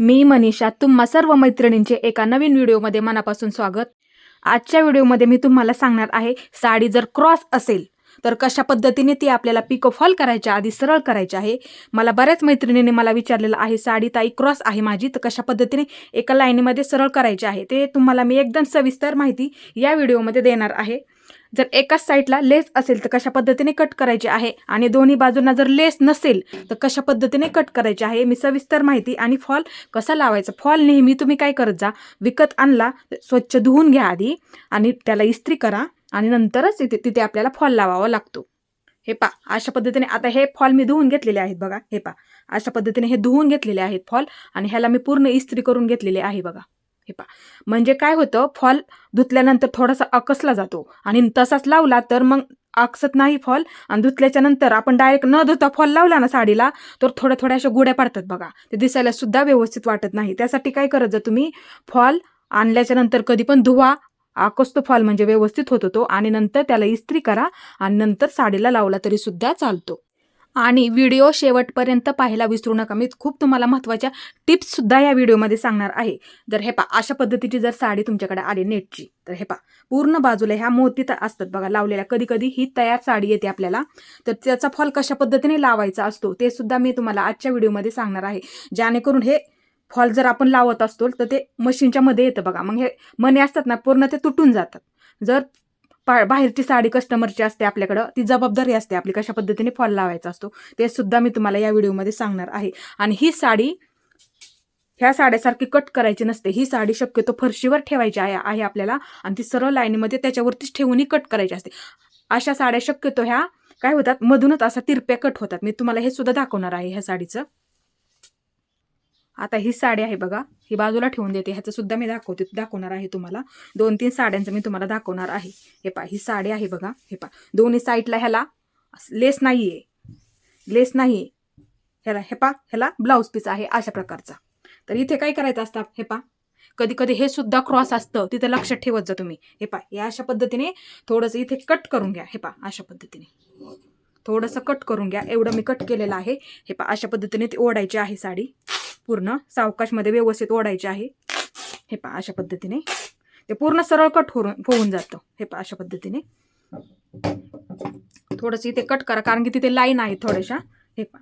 मी मनीषा तुम्हा सर्व मैत्रिणींचे एका नवीन व्हिडिओमध्ये मनापासून स्वागत. आजच्या व्हिडिओमध्ये मी तुम्हाला सांगणार आहे साडी जर क्रॉस असेल तर कशा पद्धतीने ती आपल्याला पिको फॉल करायच्या आधी सरळ करायची आहे? मला बऱ्याच मैत्रिणींनी मला विचारलेलं आहे साडी ताई क्रॉस आहे माझी तर कशा पद्धतीने एका लाईनीमध्ये सरळ करायची आहे? ते तुम्हाला मी एकदम सविस्तर माहिती या व्हिडिओमध्ये देणार आहे. जर एकाच साईडला लेस असेल तर कशा पद्धतीने कट करायची आहे? आणि दोन्ही बाजूंना जर लेस नसेल तर कशा पद्धतीने कट करायची आहे? मी सविस्तर माहिती आणि फॉल कसा लावायचा? फॉल नेहमी तुम्ही काय करत जा? विकत आणला स्वच्छ धुवून घ्या आधी आणि त्याला इस्त्री करा आणि नंतरच तिथे तिथे आपल्याला फॉल लावावा लागतो. हे पा अशा पद्धतीने आता हे फॉल मी धुवून घेतलेले आहेत बघा हे पा अशा पद्धतीने हे धुवून घेतलेले आहेत फॉल आणि ह्याला मी पूर्ण इस्त्री करून घेतलेले आहे बघा. हे पा म्हणजे काय होतं फॉल धुतल्यानंतर थोडासा अकसला जातो आणि तसाच लावला तर मग आकसत नाही फॉल आणि धुतल्याच्या नंतर आपण डायरेक्ट न धुता फॉल लावला ना साडीला तर थोड्या थोड्या अशा गुड्या पडतात बघा. ते दिसायला सुद्धा व्यवस्थित वाटत नाही. त्यासाठी काय करत जा तुम्ही फॉल आणल्याच्या नंतर कधी पण धुवा. आकसतो फॉल म्हणजे व्यवस्थित होतो तो आणि नंतर त्याला इस्त्री करा आणि नंतर साडीला लावला तरी सुद्धा चालतो. आणि व्हिडिओ शेवटपर्यंत पाहायला विसरू नका. मी खूप तुम्हाला महत्त्वाच्या टिप्ससुद्धा या व्हिडिओमध्ये सांगणार आहे. जर हे पा अशा पद्धतीची जर साडी तुमच्याकडे आली नेटची तर हे पा पूर्ण बाजूला ह्या मोती तर असतात बघा लावलेल्या. कधी कधी ही तयार साडी येते आपल्याला. तर त्याचा फॉल कशा पद्धतीने लावायचा असतो ते सुद्धा मी तुम्हाला आजच्या व्हिडिओमध्ये सांगणार आहे. जेणेकरून हे फॉल जर आपण लावत असतो तर ते मशीनच्या मध्ये येतं बघा. मग हे मने असतात ना पूर्ण ते तुटून जातात. जर बाहेरची साडी कस्टमरची असते आपल्याकडं ती जबाबदारी असते आपली कशा पद्धतीने फॉल लावायचा असतो. ते सुद्धा मी तुम्हाला या व्हिडिओमध्ये सांगणार आहे. आणि ही साडी ह्या साड्यासारखी कट करायची नसते. ही साडी शक्यतो फरशीवर ठेवायची आहे आहे आपल्याला. आणि ती सरळ लाईनीमध्ये त्याच्यावरतीच ठेवूनही कट करायची असते. अशा साड्या शक्यतो ह्या काय होतात मधूनच असा तिरप्या कट होतात. मी तुम्हाला हे सुद्धा दाखवणार आहे ह्या साडीचं. आता ही साडी आहे बघा ही बाजूला ठेवून देते. ह्याचं सुद्धा मी दाखवते दाखवणार आहे तुम्हाला. दोन तीन साड्यांचं मी तुम्हाला दाखवणार आहे. हे पा ही साडी आहे बघा हे पा दोन्ही साईडला ह्याला लेस नाही आहे लेस नाही आहे ह्याला हे पा ह्याला ब्लाऊज पीस आहे अशा प्रकारचा. तर इथे काय करायचं असतं हे पा कधी कधी हे सुद्धा क्रॉस असतं तिथं लक्षात ठेवत जा तुम्ही. हे पा या अशा पद्धतीने थोडंसं इथे कट करून घ्या. हे पा अशा पद्धतीने. थोडंसं कट करून घ्या. एवढं मी कट केलेलं आहे. हे पा अशा पद्धतीने ती ओढायची आहे साडी. पूर्ण सावकाशमध्ये व्यवस्थित ओढायचे आहे. हे पा अशा पद्धतीने. ते पूर्ण सरळ कट होऊन होऊन जातं. हे पा अशा पद्धतीने. थोडंसं इथे कट करा कारण की तिथे लाईन आहे थोड्याशा. हे पा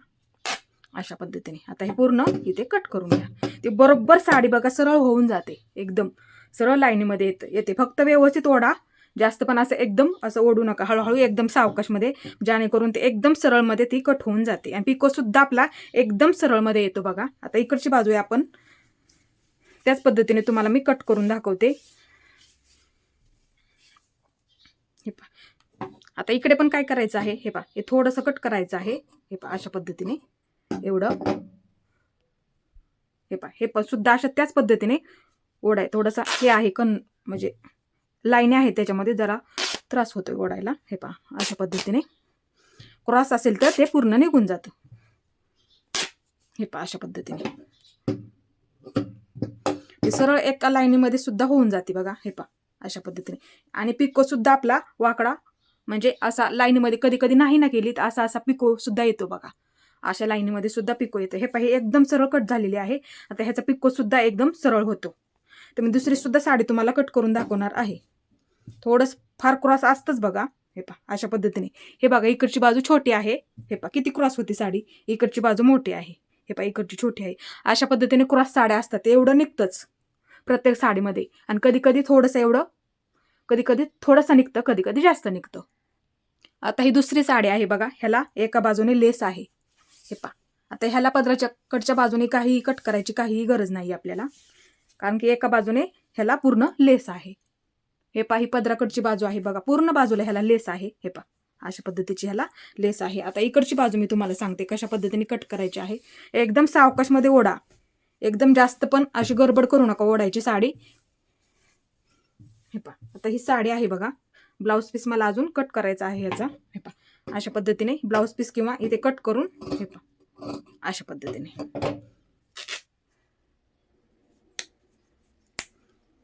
अशा पद्धतीने. आता हे पूर्ण इथे कट करून घ्या. ते बरोबर साडी बघा सरळ होऊन जाते. एकदम सरळ लाईनीमध्ये येत येते. फक्त व्यवस्थित ओढा. जास्त पण असं एकदम असं ओढू नका. हळूहळू एकदम सावकाशमध्ये जेणेकरून ते एकदम सरळमध्ये ती कट होऊन जाते. आणि पिको सुद्धा आपला एकदम सरळमध्ये येतो बघा. आता इकडची बाजू आहे आपण. त्याच पद्धतीने तुम्हाला मी कट करून दाखवते. हे पा आता इकडे पण काय करायचं आहे? हे पा हे थोडंसं कट करायचं आहे. हे पा अशा पद्धतीने. एवढं. हे पा हे पण सुद्धा अशा त्याच पद्धतीने ओढाय. थोडंसं हे आहे कन म्हणजे लाईने आहेत त्याच्यामध्ये जरा त्रास होतो ओढायला हे पा अशा पद्धतीने. क्रॉस असेल तर ते पूर्ण निघून जातं. हे पा अशा पद्धतीने. हे सरळ एका लाईनीमध्ये सुद्धा होऊन जाते बघा हे पहा अशा पद्धतीने. आणि पिको सुद्धा आपला वाकडा म्हणजे असा लाईनीमध्ये कधी कधी नाही ना केली तर असा असा पिको सुद्धा येतो बघा. अशा लाईनीमध्ये सुद्धा पिको येतो. हे पहा हे एकदम सरळ कट झालेली आहे. आता ह्याचा पिको सुद्धा एकदम सरळ होतो. तर मी दुसरी सुद्धा साडी तुम्हाला कट करून दाखवणार आहे. थोडंच फार क्रॉस असतंच बघा. हे पहा अशा पद्धतीने. हे बघा इकडची बाजू छोटी आहे. हे पहा किती क्रॉस होती साडी. इकडची बाजू मोठी आहे. हे पहा इकडची छोटी आहे. अशा पद्धतीने क्रॉस साड्या असतात. ते एवढं निघतंच प्रत्येक साडीमध्ये. आणि कधी कधी थोडंसं एवढं कधी कधी थोडंसं निघतं कधी कधी जास्त निघतं. आता ही दुसरी साडी आहे बघा. ह्याला एका बाजूने लेस आहे. हे पहा. आता ह्याला पदराच्या कडच्या बाजूने काहीही कट करायची काहीही गरज नाही आपल्याला. कारण की एका बाजूने ह्याला पूर्ण लेस आहे. हे पा ही पदराकडची बाजू आहे बघा. पूर्ण बाजूला ह्याला लेस आहे. हे पा अशा पद्धतीची ह्याला लेस आहे. आता इकडची बाजू मी तुम्हाला सांगते कशा पद्धतीने कट करायची आहे. एकदम सावकाशमध्ये ओढा. एकदम जास्त पण अशी गडबड करू नका ओढायची साडी. हे पा आता ही साडी आहे बघा. ब्लाऊज पीस मला अजून कट करायचा आहे ह्याचा. हे पा अशा पद्धतीने ब्लाऊज पीस किंवा इथे कट करून हे पा अशा पद्धतीने.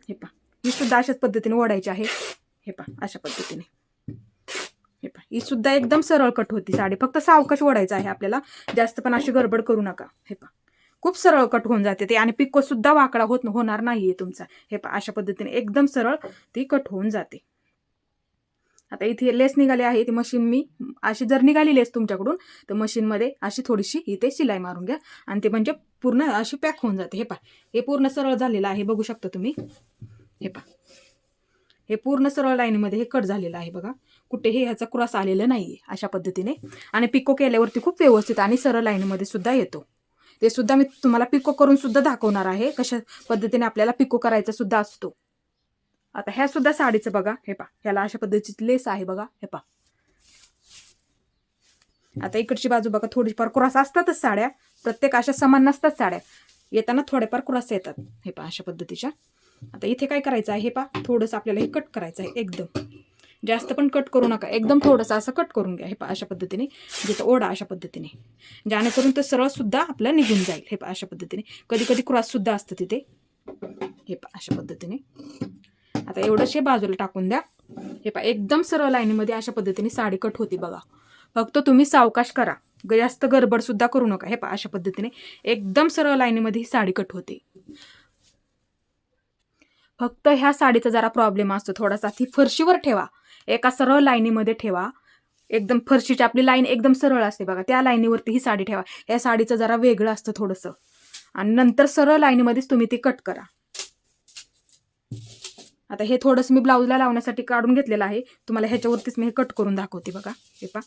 हे पा ही सुद्धा अशाच पद्धतीने ओढायची आहे. हे पा अशा पद्धतीने. हे पा ही सुद्धा एकदम सरळ कट होती साडी. फक्त सावकाश ओढायचं आहे आपल्याला. जास्त पण अशी गडबड करू नका. हे पा खूप सरळ कट होऊन जाते ते आणि पिको सुद्धा वाकडा होत होणार नाहीये तुमचा. हे पा अशा पद्धतीने एकदम सरळ ती कट होऊन जाते. आता इथे लेस निघाली आहे ती मशीन मी अशी जर निघाली लेस तुमच्याकडून तर मशीनमध्ये अशी थोडीशी इथे शिलाई मारून घ्या आणि ते म्हणजे पूर्ण अशी पॅक होऊन जाते. हे पहा हे पूर्ण सरळ झालेलं आहे बघू शकता तुम्ही. हे पहा. हे पूर्ण सरळ लाईनीमध्ये हे कट झालेलं आहे बघा. कुठेही ह्याचा क्रॉस आलेला नाहीये अशा पद्धतीने. आणि पिको केल्यावरती खूप व्यवस्थित आणि सरळ लाईनीमध्ये सुद्धा येतो. ते सुद्धा मी तुम्हाला पिको करून सुद्धा दाखवणार आहे. कशा पद्धतीने आपल्याला पिको करायचा सुद्धा असतो. आता ह्या सुद्धा साडीचं बघा. हे पा ह्याला अशा पद्धतीची लेस आहे बघा. हे पा आता इकडची बाजू बघा. थोडीफार क्रॉस असतातच साड्या. प्रत्येक अशा समान नसतात साड्या. येताना थोड्याफार क्रॉस येतात. हे पा अशा पद्धतीच्या. आता इथे काय करायचं आहे हे पा थोडंसं आपल्याला हे कट करायचं आहे एकदम. जास्त पण कट करू नका एकदम थोडंसं असं कट करून घ्या हे पा अशा पद्धतीने. जिथं ओढा अशा पद्धतीने. जेणेकरून ते सरळ सुद्धा आपलं निघून जाईल हे पा अशा पद्धतीने. कधी कधी क्रॉससुद्धा असतं तिथे. हे पा अशा पद्धतीने. आता एवढंच हे बाजूला टाकून द्या. हे पा एकदम सरळ लाईनीमध्ये अशा पद्धतीने साडी कट होती बघा. फक्त तुम्ही सावकाश करा. जास्त गडबडसुद्धा करू नका हे पा अशा पद्धतीने. एकदम सरळ लाईनीमध्ये ही साडी कट होते. फक्त ह्या साडीचा जरा प्रॉब्लेम असतो थोडासा. ती फरशीवर ठेवा. एका सरळ लाईनीमध्ये ठेवा. एकदम फरशीची आपली लाईन एकदम सरळ असते बघा. त्या लाईनीवरती ही साडी ठेवा. या साडीचं जरा वेगळं असतं थोडंसं. आणि नंतर सरळ लाईनीमध्येच तुम्ही ती कट करा. आता हे थोडंसं मी ब्लाऊजला लावण्यासाठी काढून घेतलेलं आहे. तुम्हाला ह्याच्यावरतीच मी हे कट करून दाखवते बघा. हे पा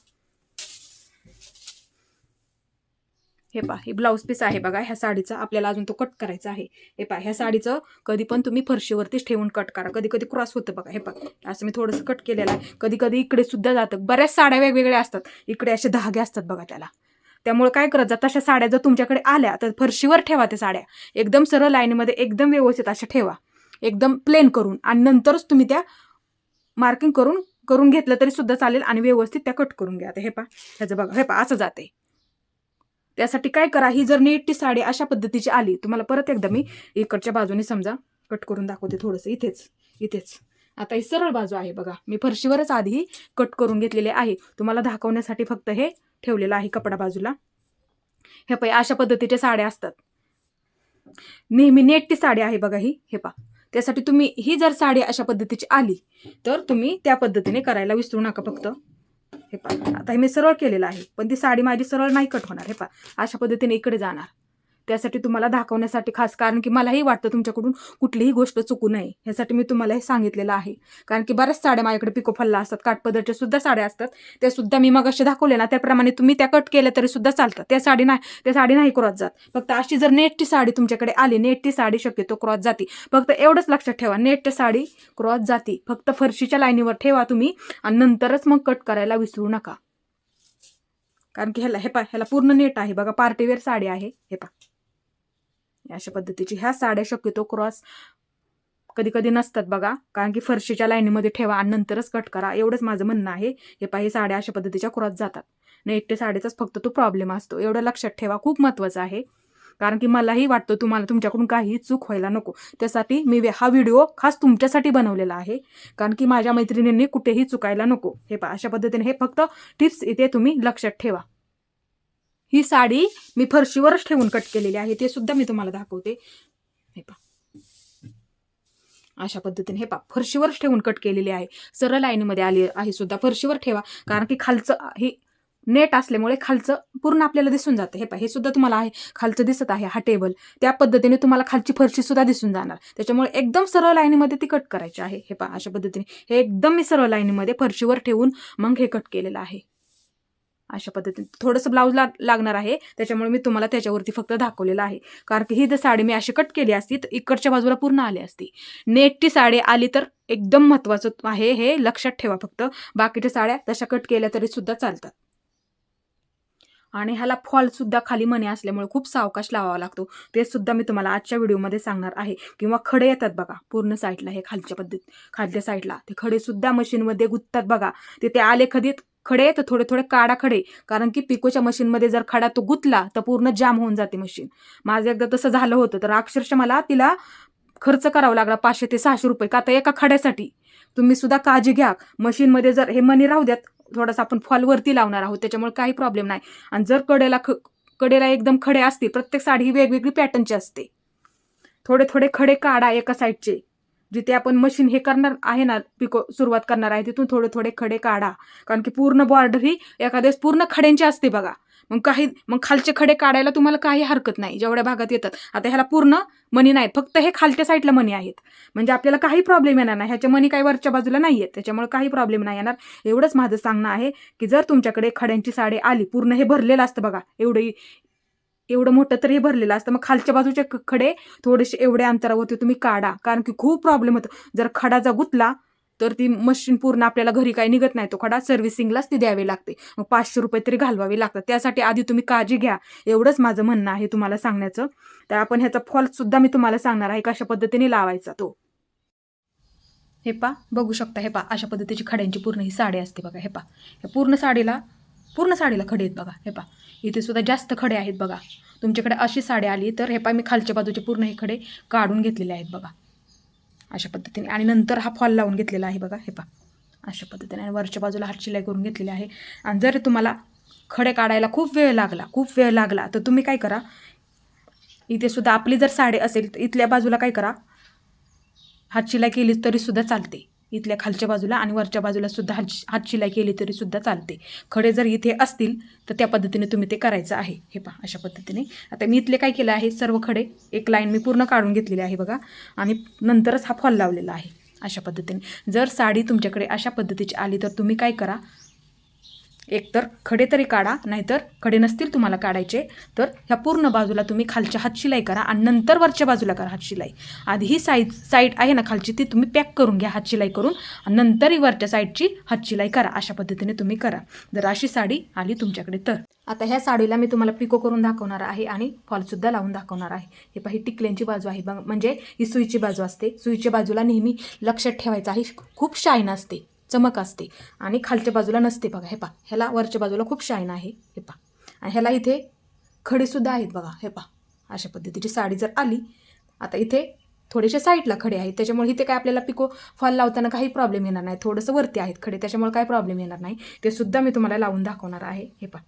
हे पा हे ब्लाऊज पीस आहे बघा ह्या साडीचा आपल्याला अजून तो कट करायचा आहे. हे पा ह्या साडीचं कधी पण तुम्ही फरशीवरतीच ठेवून कट करा. कधी कधी क्रॉस होतं बघा हे पा असं मी थोडंसं कट केलेलं आहे. कधी कधी इकडे सुद्धा जातं. बऱ्याच साड्या वेगवेगळ्या असतात. इकडे असे धागे असतात बघा त्याला. त्यामुळे काय करत जा तशा साड्या जर तुमच्याकडे आल्या तर फरशीवर ठेवा त्या साड्या. एकदम सरळ लाईनमध्ये एकदम व्यवस्थित अशा ठेवा. एकदम प्लेन करून. आणि नंतरच तुम्ही त्या मार्किंग करून करून घेतलं तरी सुद्धा चालेल आणि व्यवस्थित त्या कट करून घ्या. आता हे पा ह्याचं बघा हे पा असं जाते त्यासाठी काय करा? ही जर नेटची साडी अशा पद्धतीची आली तुम्हाला परत एकदा मी इकडच्या बाजूने समजा कट करून दाखवते थोडंसं. इथेच इथेच. आता ही सरळ बाजू आहे बघा. मी फरशीवरच आधी कट करून घेतलेले आहे. तुम्हाला दाखवण्यासाठी फक्त हे ठेवलेलं आहे कपडा बाजूला. हे पाय अशा पद्धतीच्या साड्या असतात. नेहमी नेटची साडी आहे बघा ही. हे पा त्यासाठी तुम्ही ही जर साडी अशा पद्धतीची आली तर तुम्ही त्या पद्धतीने करायला विसरू नका फक्त. हे पा आता हे मी सरळ केलेलं आहे. पण ती साडी माझी सरळ नाही कट होणार. हे पा अशा पद्धतीने इकडे जाणार. त्यासाठी तुम्हाला दाखवण्यासाठी खास कारण की मलाही वाटतं तुमच्याकडून कुठलीही गोष्ट चुकू नये. ह्यासाठी मी तुम्हाला हे सांगितलेलं आहे. कारण की बऱ्याच साड्या माझ्याकडे पिकोफल्ला असतात काठपदरच्या सुद्धा साड्या असतात. त्या सुद्धा मी मग असे दाखवले ना त्याप्रमाणे तुम्ही त्या कट केल्या तरी सुद्धा चालतात. त्या साडी नाही त्या साडी नाही क्रॉस जात. फक्त अशी जर नेटची साडी तुमच्याकडे आली नेटची साडी शक्यतो क्रॉस जाते. फक्त एवढंच लक्षात ठेवा नेटची साडी क्रॉस जाते. फक्त फरशीच्या लाईनीवर ठेवा तुम्ही आणि नंतरच मग कट करायला विसरू नका. कारण की ह्याला हे पा ह्याला पूर्ण नेट आहे बघा पार्टीवेअर साडी आहे हे पा अशा पद्धतीची. ह्या साड्या शक्यतो क्रॉस कधी कधी नसतात बघा. कारण की फरशीच्या लाईनीमध्ये ठेवा आणि नंतरच कट करा. एवढंच माझं म्हणणं आहे. हे पाहि साड्या अशा पद्धतीच्या क्रॉस जातात. नेटच्या साडीचाच फक्त तो प्रॉब्लेम असतो. एवढं लक्षात ठेवा. खूप महत्त्वाचं आहे. कारण की मलाही वाटतं तुम्हाला तुमच्याकडून काहीही चूक व्हायला नको. त्यासाठी मी हा व्हिडिओ खास तुमच्यासाठी बनवलेला आहे. कारण की माझ्या मैत्रिणींनी कुठेही चुकायला नको. हे पा अशा पद्धतीने हे फक्त टिप्स इथे तुम्ही लक्षात ठेवा. ही साडी मी फरशीवरच ठेवून कट केलेली आहे ते सुद्धा मी तुम्हाला दाखवते. हे पहा. अशा पद्धतीने हे पहा फरशीवरच ठेवून कट केलेली आहे. सरळ लाईनमध्ये आली आहे सुद्धा फरशीवर ठेवा कारण की खालचं हे नेट असल्यामुळे खालचं पूर्ण आपल्याला दिसून जातं. हे पा हे सुद्धा तुम्हाला आहे खालचं दिसत आहे हा टेबल त्या पद्धतीने तुम्हाला खालची फरशी सुद्धा दिसून जाणार. त्याच्यामुळे एकदम सरळ लाईनीमध्ये ती कट करायची आहे. हे पहा अशा पद्धतीने हे एकदम मी सरळ लाईनीमध्ये फरशीवर ठेवून मग हे कट केलेलं आहे. अशा पद्धतीने थोडंसं ब्लाऊज ला लागणार आहे. त्याच्यामुळे मी तुम्हाला त्याच्यावरती फक्त दाखवलेलं आहे. कारण की ही जर साडी मी अशी कट केली असती तर इकडच्या बाजूला पूर्ण आली असती. नेटची साडी आली तर एकदम महत्त्वाचं आहे हे लक्षात ठेवा फक्त. बाकीच्या साड्या तशा कट केल्या तरी सुद्धा चालतात. आणि ह्याला फॉल सुद्धा खाली मणी असल्यामुळे खूप सावकाश लावावा लागतो. ते सुद्धा मी तुम्हाला आजच्या व्हिडिओमध्ये सांगणार आहे. किंवा खडे येतात बघा पूर्ण साईडला हे खालच्या पद्धत खालच्या साईडला ते खडे सुद्धा मशीनमध्ये गुंततात बघा. ते ते आले कधीत? खडे तर थोडे थोडे काढा खडे कारण की पिकोच्या मशीनमध्ये जर खडा तो गुतला तर पूर्ण जाम होऊन जाते मशीन माझं एकदा तसं झालं होतं तर अक्षरशः मला तिला खर्च करावा लागला पाचशे ते सहाशे रुपये. का तर एका खड्यासाठी. तुम्ही सुद्धा काळजी घ्या. मशीनमध्ये जर हे मनी राहू द्यात थोडासा आपण फॉलवरती लावणार आहोत त्याच्यामुळे काही प्रॉब्लेम नाही. आणि जर कडेला ख कडेला एकदम खडे असतील प्रत्येक साडी ही वेगवेगळी पॅटर्नची असते. थोडे थोडे खडे काढा एका साईडचे जिथे आपण मशीन हे करणार आहे ना पिको सुरुवात करणार आहे तिथून थोडे थोडे खडे काढा. कारण की पूर्ण बॉर्डर ही एखाद्या पूर्ण खड्यांची असते बघा. मग काही मग खालचे खडे काढायला तुम्हाला काही हरकत नाही जेवढ्या भागात येतात. आता ह्याला पूर्ण मनी नाहीत फक्त हे खालच्या साईडला मनी आहेत. म्हणजे आपल्याला काही प्रॉब्लेम येणार नाही. ह्याच्या मनी काही वरच्या बाजूला नाही आहेत त्याच्यामुळे काही प्रॉब्लेम नाही येणार. एवढंच माझं सांगणं आहे की जर तुमच्याकडे खड्यांची साडी आली पूर्ण हे भरलेलं असतं बघा. एवढं एवढं मोठं तर हे भरलेलं असतं. मग खालच्या बाजूचे खडे थोडेसे एवढ्या अंतरावरती तुम्ही काढा. कारण की खूप प्रॉब्लेम होतो जर खडा जर गुतला तर ती मशीन पूर्ण आपल्याला घरी काही निघत नाही. तो खडा सर्व्हिसिंगलाच ती द्यावी लागते. मग पाचशे रुपये तरी घालवावे लागतात. त्यासाठी आधी तुम्ही काळजी घ्या. एवढंच माझं म्हणणं आहे तुम्हाला सांगण्याचं. तर आपण ह्याचा फॉल्ट सुद्धा मी तुम्हाला सांगणार आहे कशा पद्धतीने लावायचा तो. हे पा बघू शकता हे पा अशा पद्धतीची खड्यांची पूर्ण ही साडी असते बघा हे पा हे पूर्ण साडीला पूर्ण साडीला खडे आहेत बघा हे पा इथे सुद्धा जास्त खडे आहेत बघा. तुमच्याकडे अशी साडी आली तर हे पा मी खालच्या बाजूचे पूर्ण हे खडे काढून घेतलेले आहेत बघा. अशा पद्धतीने. आणि नंतर हा फॉल लावून घेतलेला आहे बघा हे पा अशा पद्धतीने. आणि वरच्या बाजूला हात शिलाई करून घेतलेली आहे. आणि जर तुम्हाला खडे काढायला खूप वेळ लागला खूप वेळ लागला तर तुम्ही काय करा इथे सुद्धा आपली जर साडी असेल तर इथल्या बाजूला काय करा हातशिलाई केली केलीच तरीसुद्धा चालते. इथल्या खालच्या बाजूला आणि वरच्या बाजूला सुद्धा हात हातशिलाई केली तरी सुद्धा चालते. खडे जर इथे असतील तर त्या पद्धतीने तुम्ही ते करायचं आहे. हे पहा अशा पद्धतीने. आता मी इथले काय केलं आहे? सर्व खडे एक लाईन मी पूर्ण काढून घेतलेली आहे बघा. आणि नंतरच हा फॉल लावलेला आहे. अशा पद्धतीने. जर साडी तुमच्याकडे अशा पद्धतीची आली तर तुम्ही काय करा? एकतर खडे तरी काढा नाहीतर खडे नसतील तुम्हाला काढायचे तर ह्या पूर्ण बाजूला तुम्ही खालच्या हात शिलाई करा आणि नंतर वरच्या बाजूला करा हात शिलाई. आधी ही साईज साईड आहे ना खालची ती तुम्ही पॅक करून घ्या हात शिलाई करून आणि नंतरही वरच्या साईडची हात शिलाई करा. अशा पद्धतीने तुम्ही करा. जर अशी साडी आली तुमच्याकडे तर. आता ह्या साडीला मी तुम्हाला पिको करून दाखवणार आहे आणि फॉलसुद्धा लावून दाखवणार आहे. हे पाही टिकल्यांची बाजू आहे. म्हणजे ही सुईची बाजू असते. सुईच्या बाजूला नेहमी लक्षात ठेवायचं आहे. खूप शाईन असते. चमक असते. आणि खालच्या बाजूला नसते बघा. हे पा ह्याला वरच्या बाजूला खूप शाईन आहे. हे पा आणि ह्याला इथे खडेसुद्धा आहेत बघा. हे पा अशा पद्धतीची साडी जर आली आता इथे थोडेसे साईडला खडे आहेत. त्याच्यामुळे इथे काय आपल्याला पिको फॉल लावताना काही प्रॉब्लेम येणार नाही. थोडंसं वरती आहेत खडे. त्याच्यामुळे काय प्रॉब्लेम येणार नाही. ते सुद्धा मी तुम्हाला लावून दाखवणार आहे. हे पा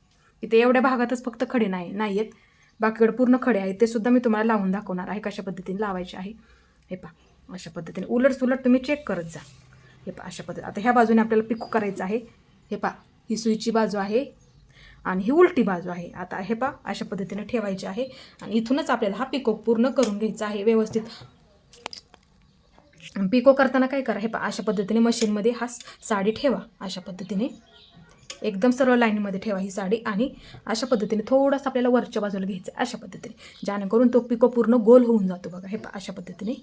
इथे एवढ्या भागातच फक्त खडे नाही नाही आहेत. बाकीकडे पूर्ण खडे आहेत. ते सुद्धा मी तुम्हाला लावून दाखवणार आहे कशा पद्धतीने लावायचे आहे. हे पा अशा पद्धतीने उलट सुलट तुम्ही चेक करत जा. हे पा अशा पद्धती आता ह्या बाजूने आपल्याला पिको करायचं आहे. हे पा ही सुईची बाजू आहे आणि ही उलटी बाजू आहे. आता हे पा अशा पद्धतीने ठेवायची आहे आणि इथूनच आपल्याला हा पिको पूर्ण करून घ्यायचा आहे व्यवस्थित. पिको करताना काय करा हे पा अशा पद्धतीने मशीनमध्ये हा साडी ठेवा. अशा पद्धतीने एकदम सरळ लाईनमध्ये ठेवा ही साडी आणि अशा पद्धतीने थोडंसं आपल्याला वरच्या बाजूला घ्यायचं आहे. अशा पद्धतीने. जेणेकरून तो पिको पूर्ण गोल होऊन जातो बघा. हे पा अशा पद्धतीने.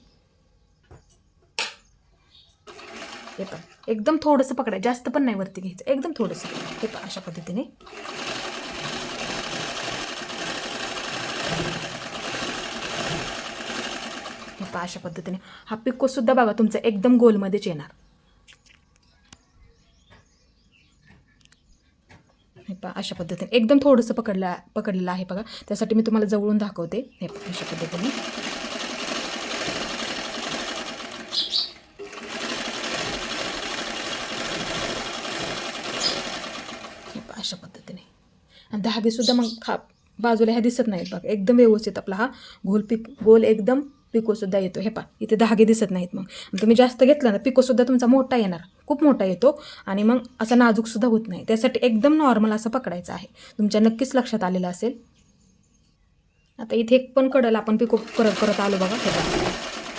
हे पण एकदम थोडंसं पकडाय जास्त पण नाही वरती घ्यायचं. एकदम थोडंसं. हे पण अशा पद्धतीने. हे अशा पद्धतीने. हा पिकोसुद्धा बघा तुमचा एकदम गोलमध्येच येणार. हे पहा अशा पद्धतीने. एकदम थोडंसं पकडलं पकडलेलं आहे बघा. त्यासाठी मी तुम्हाला जवळून दाखवते. हे अशा पद्धतीने हे पहा अशा पद्धतीने आणि धागेसुद्धा मग खा बाजूला ह्या दिसत नाहीत बघा. एकदम व्यवस्थित आपला हा गोल पिक गोल एकदम पिकोसुद्धा येतो. हे पा इथे धागे दिसत नाहीत मग. तुम्ही जास्त घेतला ना पिकोसुद्धा तुमचा मोठा येणार. खूप मोठा येतो. आणि मग असा नाजूकसुद्धा होत नाही. त्यासाठी एकदम नॉर्मल असं पकडायचं आहे. तुमच्या नक्कीच लक्षात आलेलं असेल. आता इथे एक पण कडल आपण पिको करत करत आलो बघा. हे पा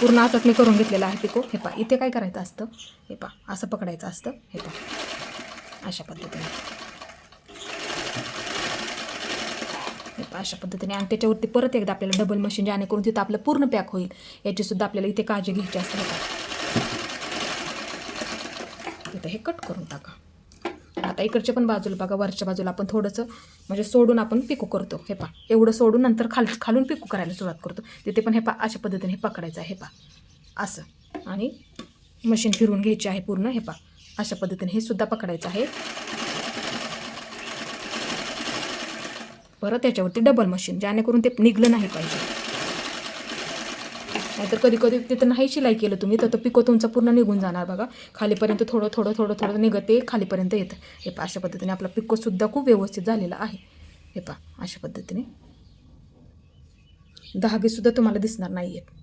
पूर्ण असंच मी करून घेतलेलं आहे पिको. हे पा इथे काय करायचं असतं? हे पा असं पकडायचं असतं. हे पा अशा पद्धतीने हे पहा, अशा पद्धतीने आणि त्याच्यावरती परत एकदा आपल्याला डबल मशीन जेणेकरून तिथं आपलं पूर्ण पॅक होईल. याची सुद्धा आपल्याला इथे काळजी घ्यायची असते बघा. इथं हे कट करून टाका. आता इकडच्या पण बाजूला बघा वरच्या बाजूला आपण थोडंसं म्हणजे सोडून आपण पिकू करतो. हे पा एवढं सोडून नंतर खाल खालून पिकू करायला सुरुवात करतो. तिथे पण हे पा अशा पद्धतीने हे पकडायचं आहे. हे पा असं. आणि मशीन फिरवून घ्यायची आहे पूर्ण. हे पा अशा पद्धतीने हे सुद्धा पकडायचं आहे. परत त्याच्यावरती डबल मशीन जेणेकरून ते निघलं नाही पाहिजे. नाहीतर कधी कधी तिथं नाही शिलाई केलं तुम्ही तर तो पिको तुमचा पूर्ण निघून जाणार बघा. खालीपर्यंत थोडं थोडं थोडं थोडं निघत ते खालीपर्यंत येतं. हे पहा, अशा पद्धतीने आपला पिकोसुद्धा खूप व्यवस्थित झालेला आहे. हे पहा अशा पद्धतीने. धागेसुद्धा तुम्हाला दिसणार नाही आहेत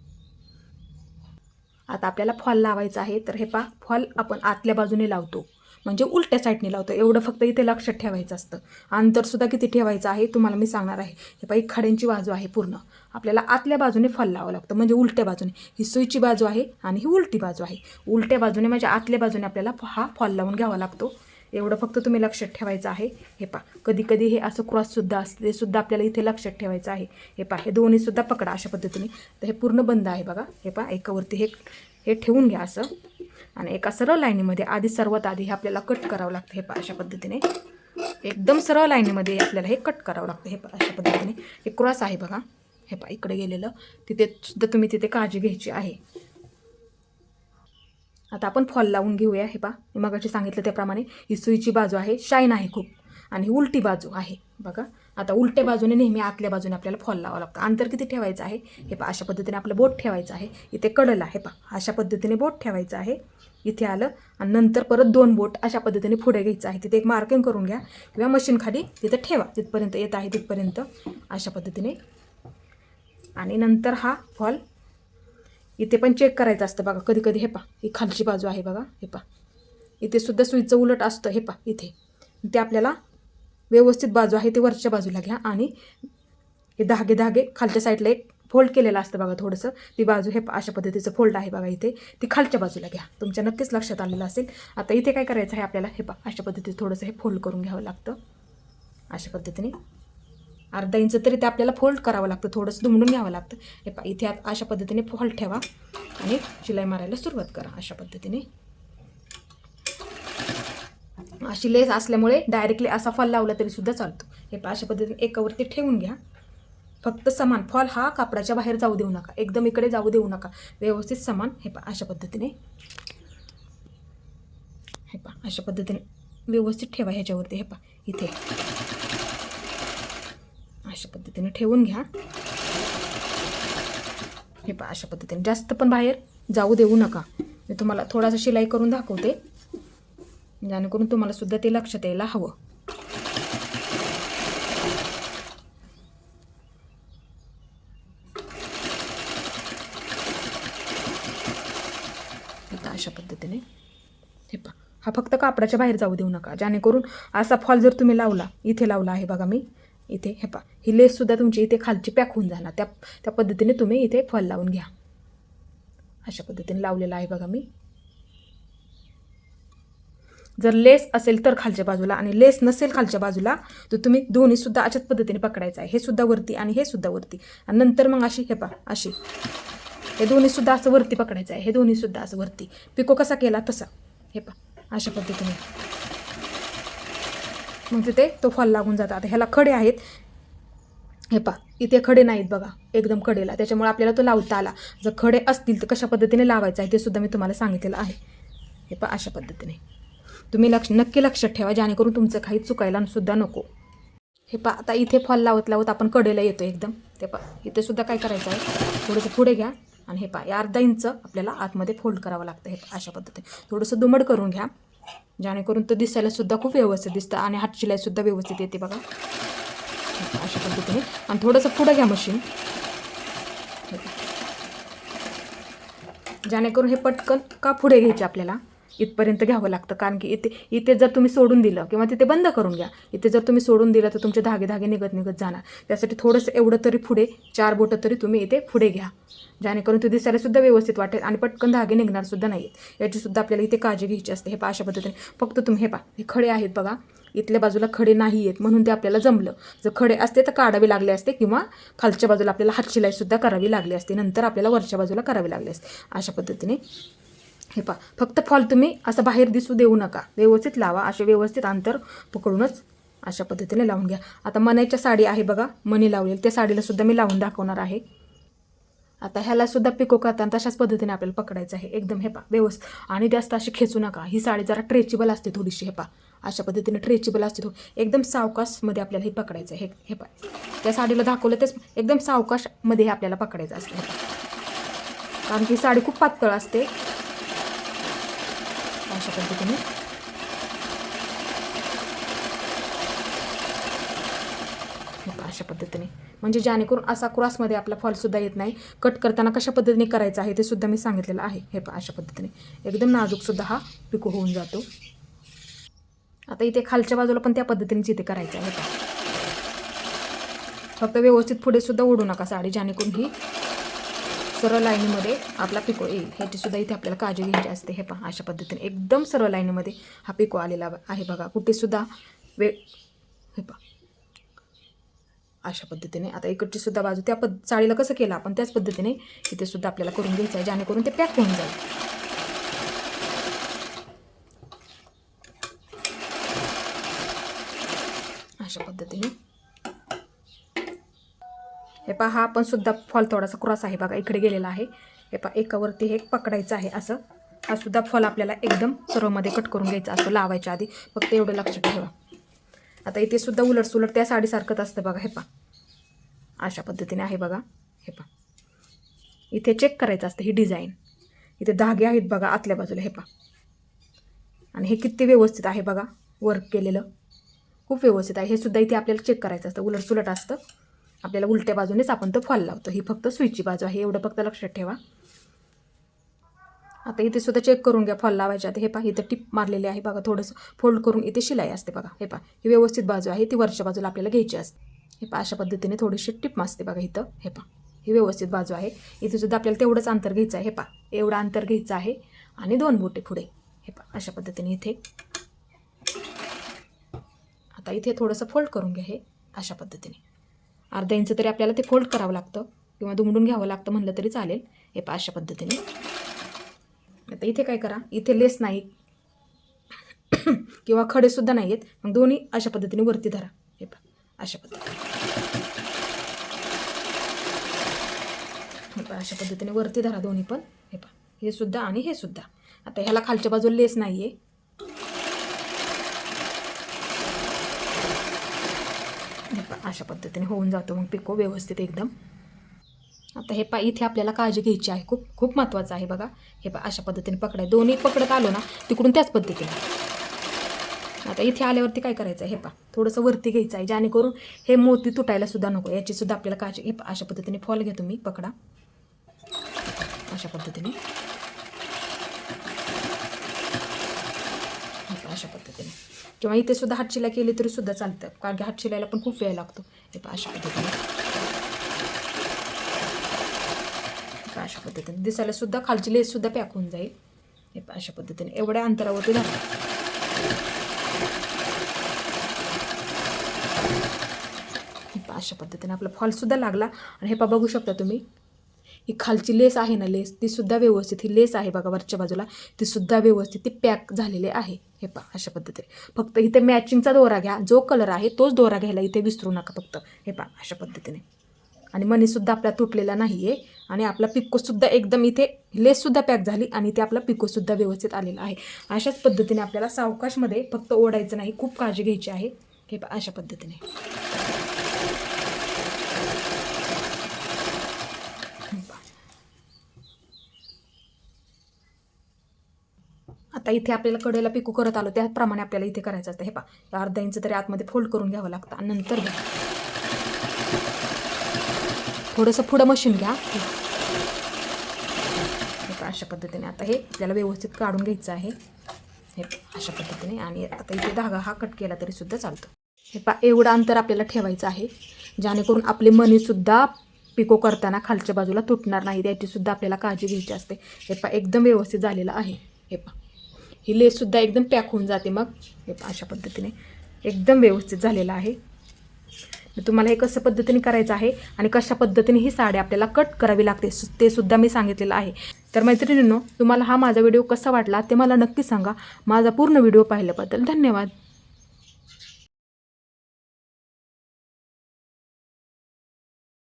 आता आपल्याला फॉल लावायचा आहे तर हे पा फॉल आपण आतल्या बाजूने लावतो. म्हणजे उलट्या साईडने लावतो. एवढं फक्त इथे लक्षात ठेवायचं असतं. अंतरसुद्धा किती ठेवायचं आहे तुम्हाला मी सांगणार आहे. हे पाई खड्यांची बाजू आहे पूर्ण. आपल्याला आतल्या बाजूने फॉल लावावं लागतं म्हणजे उलट्या बाजूने. ही सुईची बाजू आहे आणि ही उलटी बाजू आहे. उलट्या बाजूने म्हणजे आतल्या बाजूने आपल्याला हा फॉल लावून घ्यावा लागतो. एवढं फक्त तुम्ही लक्षात ठेवायचं आहे. हे पा कधी कधी हे असं क्रॉससुद्धा असते सुद्धा आपल्याला इथे लक्षात ठेवायचं आहे. हे पा हे दोन्हीसुद्धा पकडा अशा पद्धतीने. तर हे पूर्ण बंद आहे बघा. हे पा एकावरती हे हे ठेवून घ्या असं. आणि एका सरळ लाईनीमध्ये आधी सर्वात आधी हे आपल्याला कट करावं लागतं हे पा अशा पद्धतीने. एकदम सरळ लाईनीमध्ये आपल्याला हे कट करावं लागतं हे पा अशा पद्धतीने. हे क्रॉस आहे बघा. हे पा इकडे गेलेलं. तिथे सुद्धा तुम्ही तिथे काळजी घ्यायची आहे. आता आपण फॉल लावून घेऊया हे पा मी मगाशी सांगितलं त्याप्रमाणे ही सुईची बाजू आहे शाईन आहे खूप. आणि ही उलटी बाजू आहे बघा. आता उलट्या बाजूने नेहमी आतल्या बाजूने आपल्याला फॉल लावावं लागतं. अंतर किती ठेवायचं आहे? हे पा अशा पद्धतीने आपलं बोट ठेवायचं आहे. इथे कडला हे पा अशा पद्धतीने बोट ठेवायचं आहे. इथे आलं आणि नंतर परत दोन बोट अशा पद्धतीने पुढे घ्यायचं आहे. तिथे एक मार्किंग करून घ्या किंवा मशीन खाली तिथं ठेवा. तिथपर्यंत येत आहे तिथपर्यंत. अशा पद्धतीने. आणि नंतर हा फॉल इथे पण चेक करायचं असतं बघा. कधी कधी हे पा ही खालची बाजू आहे बघा. हे पा इथे सुद्धा सुईचं उलट असतं. हे पा इथे. ते आपल्याला व्यवस्थित बाजू आहे ते वरच्या बाजूला घ्या आणि हे धागे धागे खालच्या साईडला एक फोल्ड केलेलं असतं बघा थोडंसं. ती बाजू हे अशा पद्धतीचं फोल्ड आहे बघा इथे. ती खालच्या बाजूला घ्या. तुमच्या नक्कीच लक्षात आलेलं असेल. आता इथे काय करायचं आहे आपल्याला? हे पा अशा पद्धतीचं थोडंसं हे फोल्ड करून घ्यावं लागतं. अशा पद्धतीने. अर्धा इंच तरी ते आपल्याला फोल्ड करावं लागतं. थोडंसं दुमडून घ्यावं लागतं. हे पा इथे अशा पद्धतीने फोल्ड ठेवा आणि शिलाई मारायला सुरुवात करा. अशा पद्धतीने. अशी लेस असल्यामुळे डायरेक्टली असा फॉल लावला तरी सुद्धा चालतो. हे पा अशा पद्धतीने एकावरती ठेवून घ्या. फक्त समान फॉल हा कापडाच्या बाहेर जाऊ देऊ नका. एकदम इकडे जाऊ देऊ नका. व्यवस्थित समान. हे पा अशा पद्धतीने. हे पा अशा पद्धतीने व्यवस्थित ठेवा ह्याच्यावरती. हे पा इथे. अशा पद्धतीने ठेवून घ्या. हे पहा अशा पद्धतीने. जास्त पण बाहेर जाऊ देऊ नका. मी तुम्हाला थोडासा शिलाई करून दाखवते. जेणेकरून तुम्हाला सुद्धा ते लक्षात यायला हवं. आता अशा पद्धतीने हे पा हा फक्त कापडाच्या बाहेर जाऊ देऊ नका. जेणेकरून असा फॉल जर तुम्ही लावला इथे लावला आहे बघा मी. इथे हे पा ही लेससुद्धा तुमची इथे खालची पॅक होऊन जाणार. त्या त्या पद्धतीने तुम्ही इथे फॉल लावून घ्या. अशा पद्धतीने लावलेला आहे बघा मी. जर लेस असेल तर खालच्या बाजूला आणि लेस नसेल खालच्या बाजूला तर तुम्ही दोन्ही सुद्धा अशाच पद्धतीने पकडायचं आहे. हे सुद्धा वरती आणि हे सुद्धा वरती. आणि नंतर मग अशी हे पा अशी. हे दोन्ही सुद्धा असं वरती पकडायचं आहे. हे दोन्ही सुद्धा असं वरती. पिको कसा केला? तसा. हे पा अशा पद्धतीने. मग तिथे तो फॉल लागून जातो. आता ह्याला खडे आहेत. हे पा इथे खडे नाहीत बघा. एकदम कडेला त्याच्यामुळे आपल्याला तो लावता आला. जर खडे असतील तर कशा पद्धतीने लावायचं आहे ते सुद्धा मी तुम्हाला सांगितलेलं आहे. हे पा अशा पद्धतीने. तुम्ही लक्ष नक्की लक्षात ठेवा जेणेकरून तुमचं काही चुकायला सुद्धा नको. हे पा आता इथे फॉल लावत लावत आपण कडेला येतो एकदम. ते पा इथे सुद्धा काय करायचं आहे? थोडंसं पुढे घ्या आणि हे पा या अर्धा इंच आपल्याला आतमध्ये फोल्ड करावं लागतं हे अशा पद्धतीने. थोडंसं दुमड करून घ्या जेणेकरून तो दिसायला सुद्धा खूप व्यवस्थित दिसतं आणि हातशिलाई सुद्धा व्यवस्थित येते बघा. अशा पद्धतीने. आणि थोडंसं पुढं घ्या मशीन जेणेकरून हे पटकन का पुढे घ्यायचे आपल्याला? इथपर्यंत घ्यावं लागतं. कारण की इथे इथे जर तुम्ही सोडून दिलं किंवा तिथे बंद करून घ्या इथे जर तुम्ही सोडून दिलं तर तुमचे धागे धागे निघत निघत जाणार. त्यासाठी थोडंसं एवढं तरी पुढे चार बोटं तरी तुम्ही इथे पुढे घ्या. जेणेकरून ते दिसायलासुद्धा व्यवस्थित वाटेल आणि पटकन धागे निघणार सुद्धा नाही आहेत याचीसुद्धा आपल्याला इथे काळजी घ्यायची असते. हे पा अशा पद्धतीने. फक्त तुम्ही हे पा हे खडे आहेत बघा. इथल्या बाजूला खडे नाही आहेत म्हणून ते आपल्याला जमलं. जर खडे असते तर काढावे लागले असते किंवा खालच्या बाजूला आपल्याला हातशिलाईसुद्धा करावी लागली असते. नंतर आपल्याला वरच्या बाजूला करावी लागली असते. अशा पद्धतीने हे पा फक्त फॉल तुम्ही असं बाहेर दिसू देऊ नका. व्यवस्थित लावा असे व्यवस्थित अंतर पकडूनच अशा पद्धतीने लावून घ्या. आता मनाईच्या साडी आहे बघा मनी लावलेली. त्या साडीला सुद्धा मी लावून दाखवणार आहे. आता ह्याला सुद्धा पिको करताना तशाच पद्धतीने आपल्याला पकडायचं आहे. एकदम हे पा व्यवस्थित. आणि जास्त अशी खेचू नका. ही साडी जरा ट्रेचेबल असते थोडीशी हे पा अशा पद्धतीने ट्रेचेबल असते थोडी. एकदम सावकाशमध्ये आपल्याला हे पकडायचं आहे. हे हे पा त्या साडीला दाखवलं तेच एकदम सावकाशमध्ये हे आपल्याला पकडायचं असतं. कारण की साडी खूप पातळ असते. अशा पद्धतीने अशा पद्धतीने. म्हणजे जेणेकरून असा क्रॉसमध्ये आपला फॉलसुद्धा येत नाही. कट करताना कशा पद्धतीने करायचं आहे ते सुद्धा मी सांगितलेलं आहे. हे अशा पद्धतीने. एकदम नाजूकसुद्धा हा पिको होऊन जातो. आता इथे खालच्या बाजूला पण त्या पद्धतीने इथे करायचं आहे. फक्त व्यवस्थित पुढे सुद्धा ओढू नका साडी जेणेकरून ही सरळ लाईनीमध्ये आपला पिको येईल ह्याचीसुद्धा इथे आपल्याला काळजी घ्यायची असते. हे पहा अशा पद्धतीने एकदम सरळ लाईनीमध्ये हा पिको आलेला आहे बघा. कुठेसुद्धा वे हे पहा. अशा पद्धतीने आता इकडची सुद्धा बाजू त्या पद चाळीला कसं केलं आपण? त्याच पद्धतीने इथे सुद्धा आपल्याला करून घ्यायचं आहे जेणेकरून ते पॅक होऊन जाईल. अशा पद्धतीने हे पहा हा पण सुद्धा फॉल थोडासा क्रॉस आहे बघा इकडे गेलेला आहे. हे पहा एकावरती हे पकडायचं आहे असं. हा सुद्धा फॉल आपल्याला एकदम सर्वमध्ये कट करून घ्यायचा असतो लावायच्या आधी. फक्त एवढं लक्षात ठेवा. आता इथे सुद्धा उलट सुलट त्या साडीसारखंच असतं बघा हे पहा. अशा पद्धतीने आहे बघा हे पहा. इथे चेक करायचं असतं ही डिझाईन इथे धागे आहेत बघा आतल्या बाजूला हे पहा. आणि हे किती व्यवस्थित आहे बघा वर्क केलेलं. खूप व्यवस्थित आहे. हे सुद्धा इथे आपल्याला चेक करायचं असतं उलट सुलट असतं. आपल्याला उलट्या बाजूनेच आपण तो फॉल लावतो. ही फक्त स्विचची बाजू आहे. एवढं फक्त लक्षात ठेवा. आता इथे सुद्धा चेक करून घ्या फॉल लावायच्या आता. हे पहा इथं टिप मारलेली आहे. बघा थोडंसं फोल्ड करून इथे शिलाई असते बघा. हे पहा ही व्यवस्थित बाजू आहे. ती वरच्या बाजूला आपल्याला घ्यायची असते. हे पहा अशा पद्धतीने थोडीशी टिप मासते बघा इथं. हे पहा ही व्यवस्थित बाजू आहे. इथे सुद्धा आपल्याला तेवढंच अंतर घ्यायचं आहे. हे पहा एवढं अंतर घ्यायचं आहे. आणि दोन बोटे पुढे. हे पहा अशा पद्धतीने इथे. आता इथे थोडंसं फोल्ड करून घ्या हे अशा पद्धतीने. अर्धा इंच तरी आपल्याला ते फोल्ड करावं लागतं किंवा दुमडून घ्यावं लागतं म्हणलं तरी चालेल. हे पा अशा पद्धतीने. आता इथे काय करा इथे लेस नाही किंवा खडेसुद्धा नाही आहेत मग दोन्ही अशा पद्धतीने वरती धरा. हे पा अशा पद्धतीने. हे अशा पद्धतीने वरती धरा दोन्ही पण. हे पा हे सुद्धा आणि हे सुद्धा. आता ह्याला खालच्या बाजूला लेस नाही आहे हे पहा अशा पद्धतीने होऊन जातो मग पिको व्यवस्थित एकदम. आता हे पा इथे आपल्याला काळजी घ्यायची आहे. खूप खूप महत्त्वाचं आहे बघा. हे पा अशा पद्धतीने पकडाय. दोन्ही पकडत आलो ना तिकडून त्याच पद्धतीने. आता इथे आल्यावरती काय करायचं आहे? हे पा थोडंसं वरती घ्यायचं आहे. जेणेकरून हे मोती तुटायला सुद्धा नको. याची सुद्धा आपल्याला काळजी हे पा अशा पद्धतीने फॉल घ्या तुम्ही. पकडा. अशा पद्धतीने. अशा पद्धतीने. किंवा इथे सुद्धा हातशिला केली तरी सुद्धा चालतं कारण की हातशिलायला पण खूप वेळ लागतो. हे पहा अशा पद्धतीने. अशा पद्धतीने. दिसायला सुद्धा खालची लेस सुद्धा पॅक होऊन जाईल. हे पहा अशा पद्धतीने. एवढ्या अंतरावरती धरा हे पहा अशा पद्धतीने आपला फॉलसुद्धा लागला. आणि हे पहा बघू शकता तुम्ही. ही खालची लेस आहे ना लेस ती सुद्धा व्यवस्थित ही लेस आहे बघा वरच्या बाजूला. ती सुद्धा व्यवस्थित ती पॅक झालेली आहे. हे पहा अशा पद्धतीने. फक्त इथे मॅचिंगचा दोरा घ्या. जो कलर आहे तोच दोरा घ्यायला इथे विसरू नका फक्त. हे पहा अशा पद्धतीने. आणि मनीसुद्धा आपला तुटलेला नाही आहे आणि आपला पिकोसुद्धा एकदम इथे लेससुद्धा पॅक झाली आणि ते आपला पिकोसुद्धा व्यवस्थित आलेला आहे. अशाच पद्धतीने आपल्याला सावकाशमध्ये फक्त ओढायचं नाही. खूप काळजी घ्यायची आहे. हे पहा अशा पद्धतीने. आता इथे आपल्याला कडेला पिको करत आलो त्याप्रमाणे आपल्याला इथे करायचं असतं. हे पहा अर्धा इंच तरी आतमध्ये फोल्ड करून घ्यावं लागतं आणि नंतर घ्या. थोडंसं पुढं मशीन घ्या. हे अशा पद्धतीने आता हे आपल्याला व्यवस्थित काढून घ्यायचं आहे हे पहा, अशा पद्धतीने. आणि आता इथे धागा हा कट केला तरी सुद्धा चालतो. हे पा एवढं अंतर आपल्याला ठेवायचं आहे जेणेकरून आपले मनीसुद्धा पिको करताना खालच्या बाजूला तुटणार नाही याचीसुद्धा आपल्याला काळजी घ्यायची असते. हे पा एकदम व्यवस्थित झालेलं आहे. हे पा ही लेससुद्धा एकदम पॅक होऊन जाते मग. हे अशा पद्धतीने. एकदम व्यवस्थित झालेलं आहे. तुम्हाला हे कसं पद्धतीने करायचं आहे आणि कशा पद्धतीने ही साडी आपल्याला कट करावी लागते सु- ते सुद्धा मी सांगितलेलं आहे. तर मैत्रिणींनो तुम्हाला हा माझा व्हिडिओ कसा वाटला ते मला नक्की सांगा. माझा पूर्ण व्हिडिओ पाहिल्याबद्दल धन्यवाद.